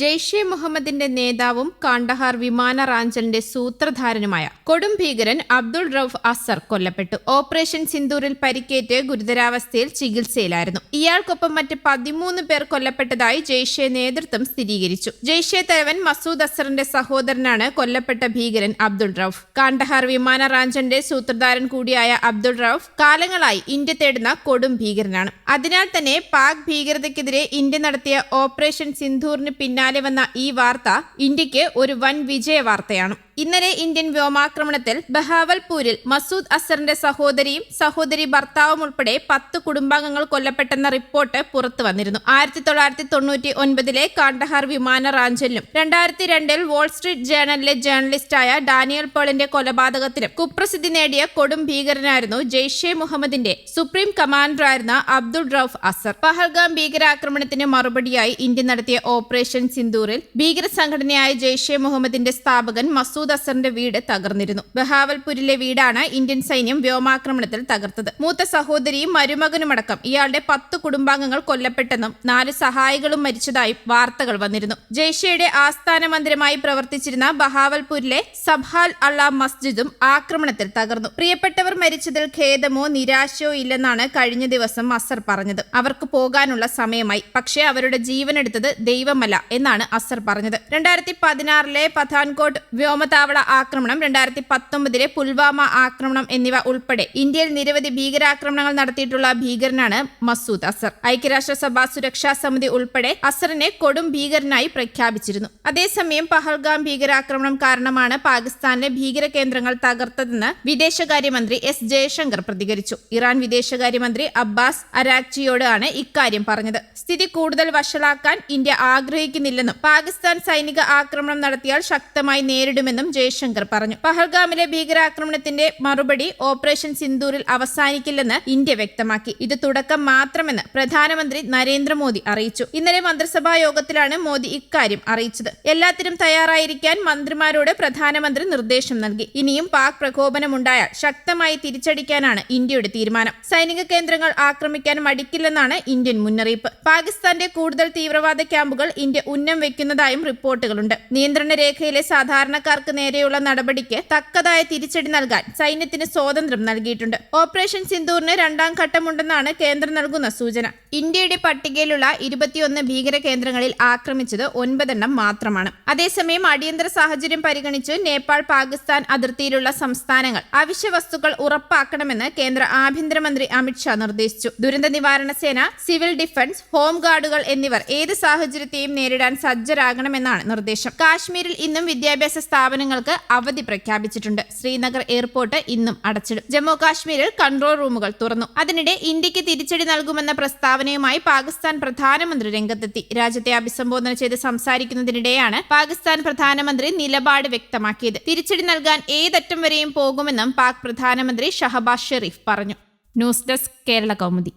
ജെയ്ഷെ മുഹമ്മദിന്റെ നേതാവും കാണ്ടഹാർ വിമാന റാഞ്ചലിന്റെ സൂത്രധാരനുമായ കൊടും ഭീകരൻ അബ്ദുൾ റൌഫ് അസർ കൊല്ലപ്പെട്ടു. ഓപ്പറേഷൻ സിന്ദൂരിൽ പരിക്കേറ്റ് ഗുരുതരാവസ്ഥയിൽ ചികിത്സയിലായിരുന്നു. ഇയാൾക്കൊപ്പം മറ്റ് പതിമൂന്ന് പേർ കൊല്ലപ്പെട്ടതായി ജെയ്ഷെ നേതൃത്വം സ്ഥിരീകരിച്ചു. ജെയ്ഷെ തലവൻ മസൂദ് അസറിന്റെ സഹോദരനാണ് കൊല്ലപ്പെട്ട ഭീകരൻ അബ്ദുൾ റൌഫ്. കാണ്ടഹാർ വിമാന റാഞ്ചലിന്റെ സൂത്രധാരൻ കൂടിയായ അബ്ദുൾ റൌഫ് കാലങ്ങളായി ഇന്ത്യ തേടുന്ന കൊടും ഭീകരനാണ്. അതിനാൽ തന്നെ പാക് ഭീകരതയ്ക്കെതിരെ ഇന്ത്യ നടത്തിയ ഓപ്പറേഷൻ സിന്ധൂറിന് പിന്നാലെ വന്ന ഈ വാർത്ത ഇന്ത്യയ്ക്ക് ഒരു വൻ വിജയ വാർത്തയാണ് ഇന്നലെ ഇന്ത്യൻ വ്യോമാക്രമണത്തിൽ ബഹാവൽപൂരിൽ മസൂദ് അസറിന്റെ സഹോദരിയും സഹോദരി ഭർത്താവും ഉൾപ്പെടെ പത്ത് കുടുംബാംഗങ്ങൾ കൊല്ലപ്പെട്ടെന്ന റിപ്പോർട്ട് പുറത്തു വന്നിരുന്നു. ആയിരത്തി തൊള്ളായിരത്തി തൊണ്ണൂറ്റി ഒൻപതിലെ കാണ്ടഹാർ വിമാന റാഞ്ചലിലും രണ്ടായിരത്തി രണ്ടിൽ വാൾസ്ട്രീറ്റ് ജേണലിലെ ജേർണലിസ്റ്റായ ഡാനിയൽ പോളിന്റെ കൊലപാതകത്തിലും കുപ്രസിദ്ധി നേടിയ കൊടും ഭീകരനായിരുന്നു ജെയ്ഷെ മുഹമ്മദിന്റെ സുപ്രീം കമാൻഡറായിരുന്ന അബ്ദുൾ റൌഫ് അസർ. പഹൽഗാം ഭീകരാക്രമണത്തിന് മറുപടിയായി ഇന്ത്യ നടത്തിയ ഓപ്പറേഷൻ സിന്ദൂറിൽ ഭീകര സംഘടനയായ ജെയ്ഷെ മുഹമ്മദിന്റെ സ്ഥാപകൻ മസൂദ് അസറിന്റെ വീട് തകർന്നിരുന്നു. ബഹാവൽപൂരിലെ വീടാണ് ഇന്ത്യൻ സൈന്യം വ്യോമാക്രമണത്തിൽ തകർത്തത്. മൂത്ത സഹോദരിയും മരുമകനുമടക്കം ഇയാളുടെ പത്ത് കുടുംബാംഗങ്ങൾ കൊല്ലപ്പെട്ടെന്നും നാല് സഹായികളും മരിച്ചതായും വാർത്തകൾ വന്നിരുന്നു. ജയ്ഷയുടെ ആസ്ഥാന മന്ദിരമായി പ്രവർത്തിച്ചിരുന്ന ബഹാവൽപൂരിലെ സബ്ഹാൽ അള്ള മസ്ജിദും ആക്രമണത്തിൽ തകർന്നു. പ്രിയപ്പെട്ടവർ മരിച്ചതിൽ ഖേദമോ നിരാശയോ ഇല്ലെന്നാണ് കഴിഞ്ഞ ദിവസം അസർ പറഞ്ഞത്. അവർക്ക് പോകാനുള്ള സമയമായി. പക്ഷേ അവരുടെ ജീവനെടുത്തത് ദൈവമല്ല എന്നാണ് അസർ പറഞ്ഞത്. രണ്ടായിരത്തി പതിനാറിലെ പഥാൻകോട്ട് വ്യോമതാവള ആക്രമണം രണ്ടായിരത്തി പത്തൊമ്പതിലെ പുൽവാമ ആക്രമണം എന്നിവ ഉൾപ്പെടെ ഇന്ത്യയിൽ നിരവധി ഭീകരാക്രമണങ്ങൾ നടത്തിയിട്ടുള്ള ഭീകരനാണ് മസൂദ് അസർ. ഐക്യരാഷ്ട്രസഭ സുരക്ഷാ സമിതി ഉൾപ്പെടെ അസറിനെ കൊടും ഭീകരനായി പ്രഖ്യാപിച്ചിരുന്നു. അതേസമയം പഹൽഗാം ഭീകരാക്രമണം കാരണമാണ് പാകിസ്ഥാനിലെ ഭീകര കേന്ദ്രങ്ങൾ തകർത്തതെന്ന് വിദേശകാര്യമന്ത്രി എസ് ജയശങ്കർ പ്രതികരിച്ചു. ഇറാൻ വിദേശകാര്യമന്ത്രി അബ്ബാസ് അരാക്ചിയോട് ആണ് ഇക്കാര്യം പറഞ്ഞത്. സ്ഥിതി കൂടുതൽ വഷളാക്കാൻ ഇന്ത്യ ആഗ്രഹിക്കുന്നില്ലെന്നും പാകിസ്ഥാൻ സൈനിക ആക്രമണം നടത്തിയാൽ ശക്തമായി നേരിടുമെന്നും ജയശങ്കർ പറഞ്ഞു. പഹൽഗാമിലെ ഭീകരാക്രമണത്തിന്റെ മറുപടി ഓപ്പറേഷൻ സിന്ദൂരിൽ അവസാനിക്കില്ലെന്ന് ഇന്ത്യ വ്യക്തമാക്കി. ഇത് തുടക്കം മാത്രമെന്ന് പ്രധാനമന്ത്രി നരേന്ദ്രമോദി അറിയിച്ചു. ഇന്നലെ മന്ത്രിസഭാ യോഗത്തിലാണ് മോദി ഇക്കാര്യം അറിയിച്ചത്. എല്ലാത്തിനും തയ്യാറായിരിക്കാൻ മന്ത്രിമാരോട് പ്രധാനമന്ത്രി നിർദ്ദേശം നൽകി. ഇനിയും പാക് പ്രകോപനമുണ്ടായാൽ ശക്തമായി തിരിച്ചടിക്കാനാണ് ഇന്ത്യയുടെ തീരുമാനം. സൈനിക കേന്ദ്രങ്ങൾ ആക്രമിക്കാൻ മടിക്കില്ലെന്നാണ് ഇന്ത്യൻ മുന്നറിയിപ്പ്. പാകിസ്ഥാന്റെ കൂടുതൽ തീവ്രവാദ ക്യാമ്പുകൾ ഇന്ത്യ ഉന്നം വെക്കുന്നതായും റിപ്പോർട്ടുകളുണ്ട്. നിയന്ത്രണ രേഖയിലെ സാധാരണക്കാർക്ക് നേരെയുള്ള നടപടിക്ക് തക്കതായ തിരിച്ചടി നൽകാൻ സൈന്യത്തിന് സ്വാതന്ത്ര്യം നൽകിയിട്ടുണ്ട്. ഓപ്പറേഷൻ സിന്ദൂറിന് രണ്ടാം ഘട്ടമുണ്ടെന്നാണ് കേന്ദ്രം നൽകുന്ന സൂചന. ഇന്ത്യയുടെ പട്ടികയിലുള്ള ഇരുപത്തിയൊന്ന് ഭീകര കേന്ദ്രങ്ങളിൽ ആക്രമിച്ചത് ഒൻപതെണ്ണം മാത്രമാണ്. അതേസമയം അടിയന്തര സാഹചര്യം പരിഗണിച്ച് നേപ്പാൾ പാകിസ്ഥാൻ അതിർത്തിയിലുള്ള സംസ്ഥാനങ്ങൾ അവശ്യ വസ്തുക്കൾ ഉറപ്പാക്കണമെന്ന് കേന്ദ്ര ആഭ്യന്തരമന്ത്രി അമിത്ഷാ നിർദ്ദേശിച്ചു. ദുരന്ത നിവാരണ സേന സിവിൽ ഡിഫൻസ് ഹോം ഗാർഡുകൾ എന്നിവർ ഏത് സാഹചര്യത്തെയും നേരിടാൻ സജ്ജരാകണമെന്നാണ് നിർദ്ദേശം. കാശ്മീരിൽ ഇന്നും വിദ്യാഭ്യാസ സ്ഥാപനങ്ങൾക്ക് അവധി പ്രഖ്യാപിച്ചിട്ടുണ്ട്. ശ്രീനഗർ എയർപോർട്ട് ഇന്നും അടച്ചിടും. ജമ്മു കാശ്മീരിൽ കൺട്രോൾ റൂമുകൾ തുറന്നു. അതിനിടെ ഇന്ത്യയ്ക്ക് തിരിച്ചടി നൽകുമെന്ന പ്രസ്താവനയുമായി പാകിസ്ഥാൻ പ്രധാനമന്ത്രി രംഗത്തെത്തി. രാജ്യത്തെ അഭിസംബോധന ചെയ്ത് സംസാരിക്കുന്നതിനിടെയാണ് പാകിസ്ഥാൻ പ്രധാനമന്ത്രി നിലപാട് വ്യക്തമാക്കിയത്. തിരിച്ചടി നൽകാൻ ഏതറ്റം വരെയും പോകുമെന്നും പാക് പ്രധാനമന്ത്രി ഷഹബാസ് ഷെറീഫ് പറഞ്ഞു. News desk Kerala Kaumudi.